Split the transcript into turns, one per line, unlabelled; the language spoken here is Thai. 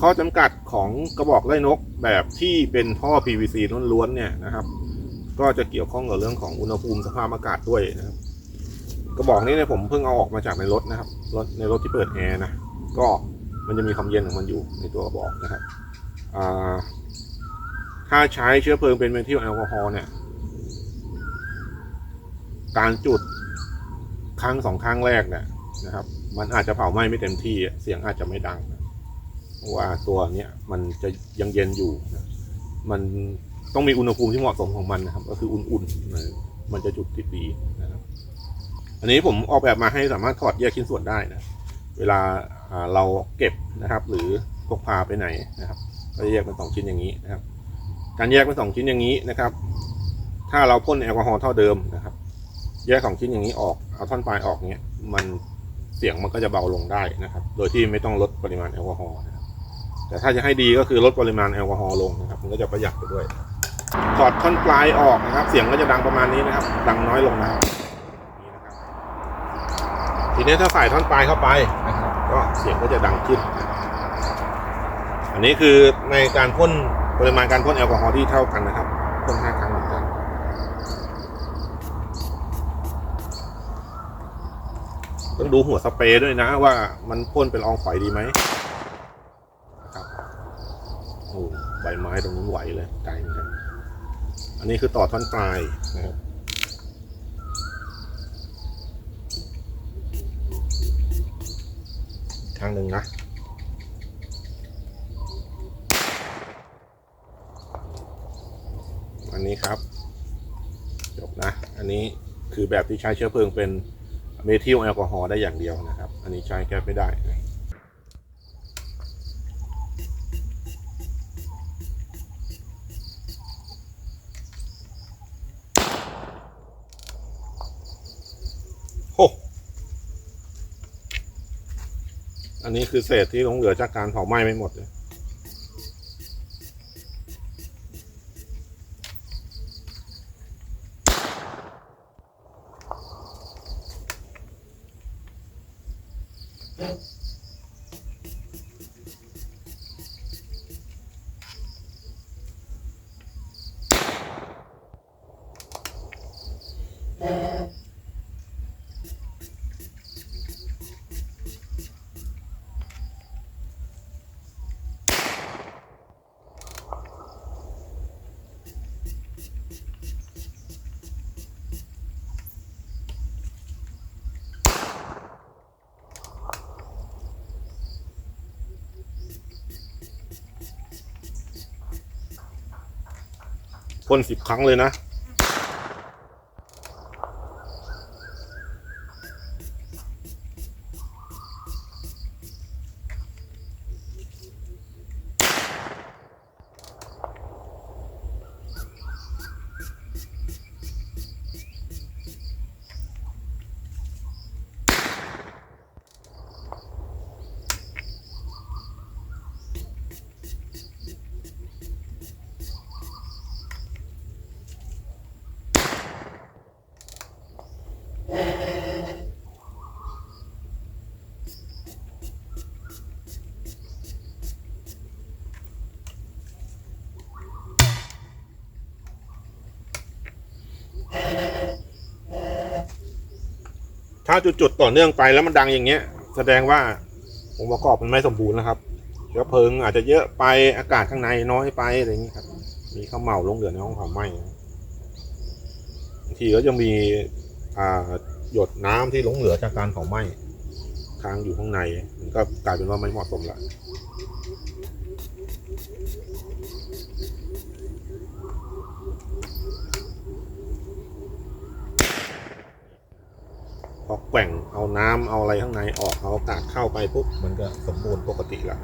ข้อจำกัดของกระบอกไล่นกแบบที่เป็นท่อ PVC ล้วนๆเนี่ยนะครับ ก็จะเกี่ยวข้องกับเรื่องของอุณหภูมิสภาพอากาศด้วยนะครับ กระบอกนี้เนี่ยผมเพิ่งเอาออกมาจากในรถนะครับรถในรถที่เปิดแอร์นะก็มันจะมีความเย็นของมันอยู่ในตัวกระบอกนะครับถ้าใช้เชื้อเพลิงเป็นเมทิลแอลกอฮอล์เนี่ย การจุดครั้งสองครั้งแรกเนี่ยนะครับ มันอาจจะเผาไหม้ไม่เต็มที่เสียงอาจจะไม่ดังนะ ว่าตัวเนี้ยมันจะยังเย็นอยู่นะมันต้องมีอุณหภูมิที่เหมาะสมของมันนะครับ ก็คืออุ่นๆนะมันจะจุดติดดีนะครับ อันนี้ผมออกแบบมาให้สามารถถอดแยกชิ้นส่วนได้นะ เวลาเราเก็บนะครับ หรือพกพาไปไหนนะครับก็จะแยกเป็นสองชิ้นอย่างนี้นะครับ การแยกเป็นสองชิ้นอย่างนี้นะครับ ถ้าเราพ่นแอลกอฮอล์เท่าเดิมนะครับ แยกสองชิ้นอย่างนี้ออก เอาท่อนปลายออกเนี้ย มันเสียงมันก็จะเบาลงได้นะครับ โดยที่ไม่ต้องลดปริมาณแอลกอฮอล์นะครับ แต่ถ้าจะให้ดีก็คือลดปริมาณแอลกอฮอล์ลงนะครับมันก็จะประหยัดไปด้วยถอดท่อนปลายออกนะครับ เสียงก็จะดังประมาณนี้นะครับ ดังน้อยลงนะครับนี่นะครับ ทีนี้ถ้าใส่ท่อนปลายเข้าไปนะครับก็เสียงก็จะดังขึ้น อันนี้คือในการพ่นปริมาณการพ่นแอลกอฮอล์ที่เท่ากันนะครับพ่นห้าครั้งเหมือนกันต้องดูหัวสเปรย์ด้วยนะ ว่ามันพ่นเป็นละอองฝอยดีไหมนะครับโอ้ใบไม้ตรงนู้นไหวเลยไกลเหมือนกันอันนี้คือต่อท่อนปลายนะครับทางหนึ่งนะอันนี้ครับจบนะ อันนี้คือแบบที่ใช้เชื้อเพลิงเป็นเมทิลแอลกอฮอล์ได้อย่างเดียวนะครับ อันนี้ใช้แก๊สไม่ได้ อันนี้คือเศษที่หลงเหลือจากการเผาไหม้ไม่หมดเลย พ่นสิบครั้งเลยนะ ถ้า จุดๆต่อเนื่องไปแล้วมันดังอย่างเงี้ย แสดงว่าองค์ประกอบมันไม่สมบูรณ์นะครับเชื้อเพลิงอาจจะเยอะไปอากาศข้างในน้อยไปอะไรอย่างนี้ครับ มีข้าวเหมาลงเหลือในห้องเผาไหม้บางทีก็จะมีหยดน้ำที่หลงเหลือจากการเผาไหม้ค้างอยู่ข้างในมันก็กลายเป็นว่าไม่เหมาะสมละ พอแกว่งเอาน้ำเอาอะไรข้างในออกเอาอากาศเข้าไปปุ๊บมันก็สมบูรณ์ปกติและ